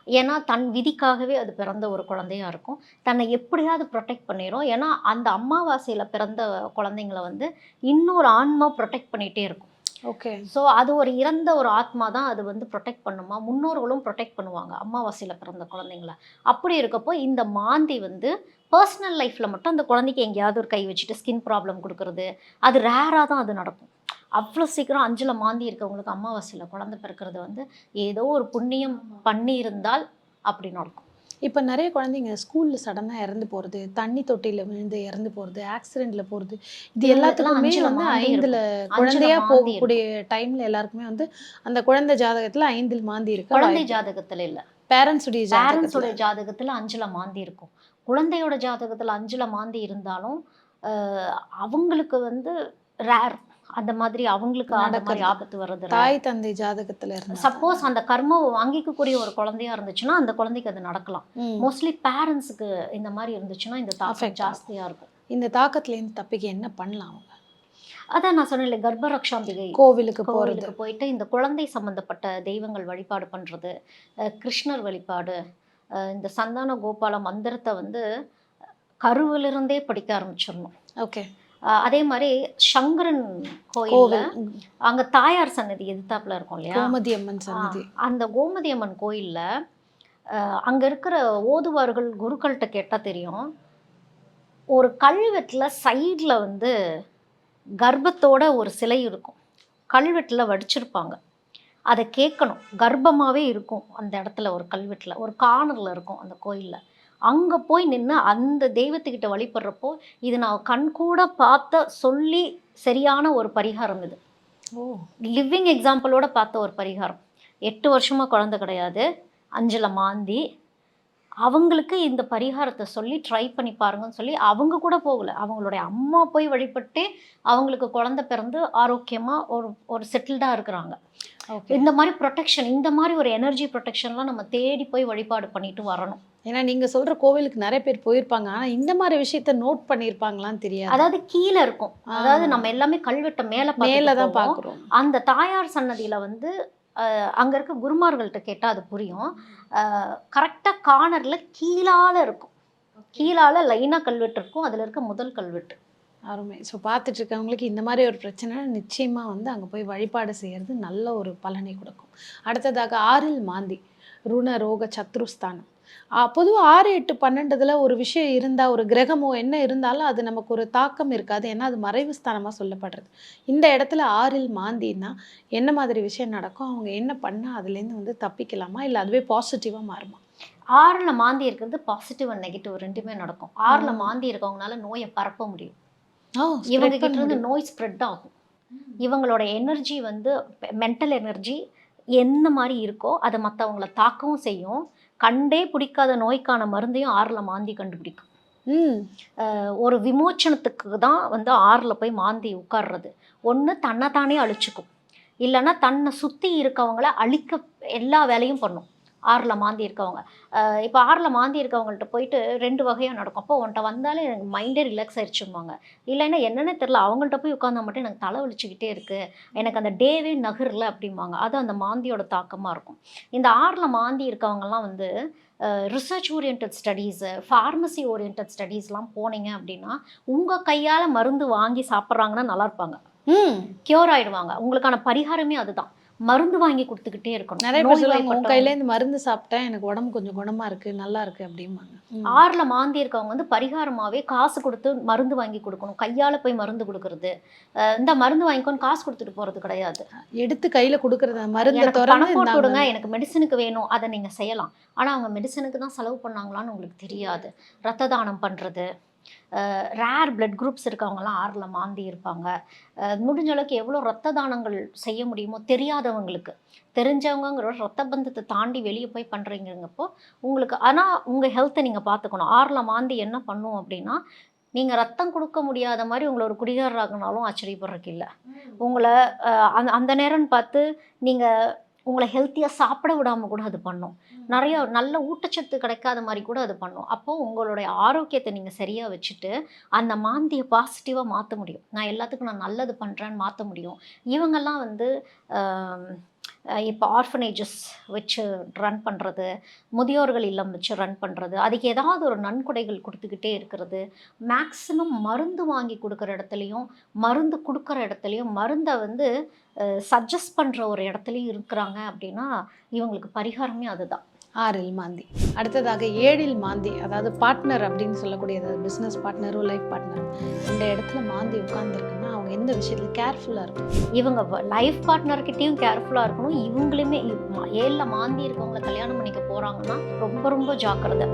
ஏன்னா தன் விதிக்காகவே அது பிறந்த ஒரு குழந்தையா இருக்கும். தன்னை எப்படியாவது ப்ரொடெக்ட் பண்ணிடும் ஏன்னா அந்த அமாவாசையில் பிறந்த குழந்தைங்கள வந்து இன்னொரு ஆன்மா ப்ரொடெக்ட் பண்ணிகிட்டே இருக்கும். ஓகே. ஸோ அது ஒரு இறந்த ஒரு ஆத்மா தான் அது வந்து ப்ரொடெக்ட் பண்ணுமா? முன்னோர்களும் ப்ரொடெக்ட் பண்ணுவாங்க அமாவாசையில் பிறந்த குழந்தைங்கள. அப்படி இருக்கப்போ இந்த மாந்தி வந்து பர்சனல் லைஃப்பில் மட்டும் அந்த குழந்தைக்கு எங்கேயாவது ஒரு கை வச்சுட்டு ஸ்கின் ப்ராப்ளம் கொடுக்கறது அது ரேராக தான் அது நடக்கும். அவ்வளோ சீக்கிரம் அஞ்சில் மாந்தி இருக்கவங்களுக்கு அமாவாசையில் குழந்தை பிறக்கிறது வந்து ஏதோ ஒரு புண்ணியம் பண்ணி இருந்தால் அப்படி நடக்கும். இப்போ நிறைய குழந்தைங்க ஸ்கூலில் சடனாக இறந்து போகிறது தண்ணி தொட்டியில் விழுந்து இறந்து போகிறது ஆக்சிடெண்ட்டில் போகிறது இது எல்லாத்துக்குமே வந்து ஐந்தில் இருக்கும். குழந்தையா அஞ்சுல மாந்தி போகக்கூடிய டைமில் எல்லாருக்குமே வந்து அந்த குழந்தை ஜாதகத்தில் ஐந்தில் மாந்தி இருக்கு குழந்தை ஜாதகத்தில் இல்லை. பேரண்ட்ஸுடைய பேரண்ட்ஸோட ஜாதகத்தில். ஜாதகத்தில் அஞ்சுல மாந்தி இருக்கும். குழந்தையோட ஜாதகத்தில் அஞ்சுல மாந்தி இருந்தாலும் அவங்களுக்கு வந்து ரேர் அந்த மாதிரி அவங்களுக்கு அந்த மாதிரி நடக்கிறது. ஆபத்து வர்றது. தாய் தந்தை ஜாதகத்தில் இருந்தா சப்போஸ் அந்த கர்மாவை வாங்கிக்கக்கூடிய ஒரு குழந்தையா இருந்துச்சுன்னா அந்த குழந்தைக்கு அது நடக்கலாம். மோஸ்ட்லி பேரண்ட்ஸுக்கு இந்த மாதிரி இருந்துச்சுன்னா இந்த தாக்கம். ஜாஸ்தியா இருக்கும் இந்த தாக்கத்துலேருந்து தப்பிக்க என்ன பண்ணலாம் அவங்க அதான் நான் சொன்னேன்ல கர்ப்பரக்ஷாம்பிகை கோவிலுக்கு கோவிலுக்கு போயிட்டு இந்த குழந்தை சம்பந்தப்பட்ட தெய்வங்கள் வழிபாடு பண்றது அஹ் கிருஷ்ணர் வழிபாடு இந்த சந்தான கோபால மந்திரத்தை வந்து கருவிலிருந்தே படிக்க ஆரம்பிச்சிடணும் ஓகே அதே மாதிரி சங்கரன் கோயில்ல கோவில் அங்க தாயார் சன்னதி எதிர்த்தாப்புல இருக்கும் இல்லையா? கோமதி அம்மன் சன்னதி. அந்த கோமதி அம்மன் கோயில்ல அங்க இருக்கிற ஓதுவார்கள் குருக்கள்கிட்ட கேட்டா தெரியும். ஒரு கல்வெட்டுல சைடுல வந்து கர்ப்பத்தோட ஒரு சிலை இருக்கும். கல்வெட்டுல வடிச்சிருப்பாங்க. அதை கேட்கணும் கர்ப்பமாவே இருக்கும் அந்த இடத்துல ஒரு கல்வெட்டுல. ஒரு கார்னர்ல இருக்கும் அந்த கோயில்ல. அங்க போய் நின்று அந்த தெய்வத்துக்கிட்ட வழிபடுறப்போ இது நான் கண்கூட பார்த்த சொல்லி சரியான ஒரு பரிகாரம் இது. ஓ. லிவிங் எக்ஸாம்பிளோட பார்த்த ஒரு பரிகாரம். எட்டு வருஷமா குழந்தை கிடையாது. அஞ்சுல மாந்தி. அவங்களுக்கு இந்த பரிகாரத்தை சொல்லி ட்ரை பண்ணி பாருங்கன்னு சொல்லி அவங்க கூட போகல. அவங்களுடைய அம்மா போய் வழிபட்டு அவங்களுக்கு குழந்தை பிறந்து ஆரோக்கியமா ஒரு ஒரு செட்டில்டாக இருக்கிறாங்க. இந்த மாதிரி ப்ரொடெக்ஷன் இந்த மாதிரி ஒரு எனர்ஜி ப்ரொடெக்ஷன்லாம் நம்ம தேடி போய் வழிபாடு பண்ணிட்டு வரணும். ஏன்னா நீங்க சொல்ற கோவிலுக்கு நிறைய பேர் போயிருப்பாங்க. ஆனா இந்த மாதிரி விஷயத்த நோட் பண்ணியிருப்பாங்களான்னு தெரியாது. அதாவது கீழே இருக்கும். அதாவது நம்ம எல்லாமே கல்வெட்டை மேல மேல தான். பாக்குறோம் அந்த தாயார் சன்னதியில வந்து அங்க இருக்க குருமார்கள்ட்ட கேட்டா அது புரியும். கரெக்டாக கார்னர்ல கீழால இருக்கும். கீழால லைனா கல்வெட்டு இருக்கும். அதுல இருக்க முதல் கல்வெட்டு. அருமை. ஸோ பார்த்துட்டு இருக்கவங்களுக்கு இந்த மாதிரி ஒரு பிரச்சனை நிச்சயமா வந்து அங்க போய் வழிபாடு செய்யறது நல்ல ஒரு பலனை கொடுக்கும். அடுத்ததாக ஆறில் மாந்தி ருண ரோக சத்ருஸ்தானம். பொதுவாக ஆறு எட்டு பன்னெண்டுல ஒரு விஷயம் இருந்தா ஒரு கிரகமோ என்ன இருந்தாலும் அது நமக்கு ஒரு தாக்கம் இருக்காது. ஏன்னா அது மறைவு ஸ்தானமா சொல்லப்படுறது. இந்த இடத்துல ஆறில் மாந்தின்னா என்ன மாதிரி விஷயம் நடக்கும்? அவங்க என்ன பண்ணா அதுலேருந்து வந்து தப்பிக்கலாமா? இல்லை அதுவே பாசிட்டிவாக மாறுமா? ஆறில் மாந்தி இருக்கிறது பாசிட்டிவ் அண்ட் நெகட்டிவ் ரெண்டுமே நடக்கும். ஆறில். மாந்தி இருக்கவங்கனால நோயை பரப்ப முடியும். இவங்க கிட்ட இருந்து. நோய் ஸ்ப்ரெட் ஆகும். இவங்களோட எனர்ஜி வந்து மென்டல் எனர்ஜி என்ன மாதிரி இருக்கோ அதை மற்றவங்கள தாக்கவும் செய்யும். கண்டே பிடிக்காத நோய்க்கான மருந்தையும் ஆறில் மாந்தி கண்டுபிடிக்கும். ஒரு விமோச்சனத்துக்கு தான் வந்து ஆறில் போய் மாந்தி உட்கார்றது. ஒன்று தன்னை தானே அழிச்சுக்கும். இல்லைன்னா தன்னை சுற்றி இருக்கவங்கள அழிக்க எல்லா வேலையும் பண்ணும். ஆறில் மாந்தி இருக்கவங்க. இப்போ ஆறில் மாந்தி இருக்கவங்கள்ட்ட போயிட்டு ரெண்டு வகையாக நடக்கும். அப்போ உன்ட்ட வந்தாலே எனக்கு மைண்டே ரிலாக்ஸ் ஆயிடுச்சும்பாங்க இல்லைன்னா என்னன்னே தெரில அவங்கள்ட்ட போய் உட்காந்தா மட்டும் எனக்கு தலை வலிச்சுக்கிட்டே இருக்குது எனக்கு அந்த டேவே நகரல அப்படிம்பாங்க. அது அந்த மாந்தியோட தாக்கமாக இருக்கும். இந்த ஆறில் மாந்தி இருக்கவங்கலாம் வந்து research oriented studies pharmacy oriented ஸ்டடீஸ்லாம் போனீங்க அப்படின்னா உங்கள் கையால் மருந்து வாங்கி சாப்பிட்றாங்கன்னா நல்லா இருப்பாங்க. ம். கியூர் ஆயிடுவாங்க. உங்களுக்கான பரிகாரமே அதுதான். மருந்து வாங்கி கொடுத்துக்கிட்டே இருக்கணும் நிறைய பேர் சொல்லுவாங்க உன். கையில இருந்து மருந்து சாப்பிட்டேன் எனக்கு உடம்பு கொஞ்சம் குணமா இருக்கு நல்லா இருக்கு அப்படிம்பாங்க. ஆறில் மாந்தி இருக்கவங்க வந்து பரிகாரமாகவே காசு கொடுத்து மருந்து வாங்கி கொடுக்கணும் கையால் போய் மருந்து கொடுக்கறது இந்த மருந்து வாங்கிக்கோன்னு காசு கொடுத்துட்டு போகிறது கிடையாது எடுத்து கையில கொடுக்கறத மருந்தை பணம் போட்டு இந்தாங்க. எனக்கு மெடிசனுக்கு வேணும் அதை நீங்கள் செய்யலாம் ஆனால் அவங்க மெடிசனுக்கு தான் செலவு பண்ணாங்களான்னு உங்களுக்கு தெரியாது ரத்த தானம் பண்ணுறது ரேர் பிளட் குரூப்ஸ் இருக்கவங்கலாம் ஆறில் மாந்தி இருப்பாங்க. முடிஞ்ச அளவுக்கு எவ்வளோ ரத்த தானங்கள் செய்ய முடியுமோ தெரியாதவங்களுக்கு தெரிஞ்சவங்கங்கிற ரத்த பந்தத்தை தாண்டி வெளியே போய் பண்ணுறீங்கிறப்போ உங்களுக்கு ஆனால் உங்கள் ஹெல்த்தை நீங்கள் பார்த்துக்கணும் ஆறில் மாந்தி என்ன பண்ணும் அப்படின்னா நீங்கள் ரத்தம் கொடுக்க முடியாத மாதிரி உங்களை ஒரு குடிகாரராகனாலும் ஆச்சரியப்படுறதுக்கு இல்லை. உங்களை அந்த அந்த நேரம்னு பார்த்து நீங்கள் உங்களை ஹெல்த்தியாக சாப்பிட விடாமல் கூட அது பண்ணும். நிறைய நல்ல ஊட்டச்சத்து கிடைக்காத மாதிரி கூட அது பண்ணும். அப்போது உங்களுடைய ஆரோக்கியத்தை நீங்கள் சரியாக வச்சுட்டு அந்த மாந்தியை பாசிட்டிவாக மாற்ற முடியும். நான் எல்லாத்துக்கும் நான் நல்லது பண்ணுறேன்னு மாற்ற முடியும். இவங்கெல்லாம் வந்து இப்போ ஆர்ஃபனேஜஸ் வச்சு ரன் பண்ணுறது முதியோர்கள் இல்லம் வச்சு ரன் பண்ணுறது அதுக்கு ஏதாவது ஒரு நன்கொடைகள் கொடுத்துக்கிட்டே இருக்கிறது. மேக்ஸிமம் மருந்து வாங்கி கொடுக்குற இடத்துலையும் மருந்து கொடுக்குற இடத்துலையும் மருந்தை வந்து சஜஸ்ட் பண்ணுற ஒரு இடத்துலையும் இருக்கிறாங்க அப்படின்னா இவங்களுக்கு பரிகாரமே அதுதான். ஆறில் மாந்தி. அடுத்ததாக ஏழில் மாந்தி. அதாவது பார்ட்னர் அப்படின்னு சொல்லக்கூடியது பிஸ்னஸ் பார்ட்னரும் லைஃப் பார்ட்னர் இந்த இடத்துல மாந்தி உட்கார்ந்துருக்கு எந்த விஷயத்துல கேர்ஃபுல்லாக இருக்கும் இவங்க லைஃப் பார்ட்னர்கிட்டையும் கேர்ஃபுல்லாக இருக்கணும். இவங்களுமே ஏழில் மாந்தி இருக்கவங்களை கல்யாணம் பண்ணிக்க போகிறாங்கன்னா ரொம்ப ரொம்ப ஜாக்கிரதை.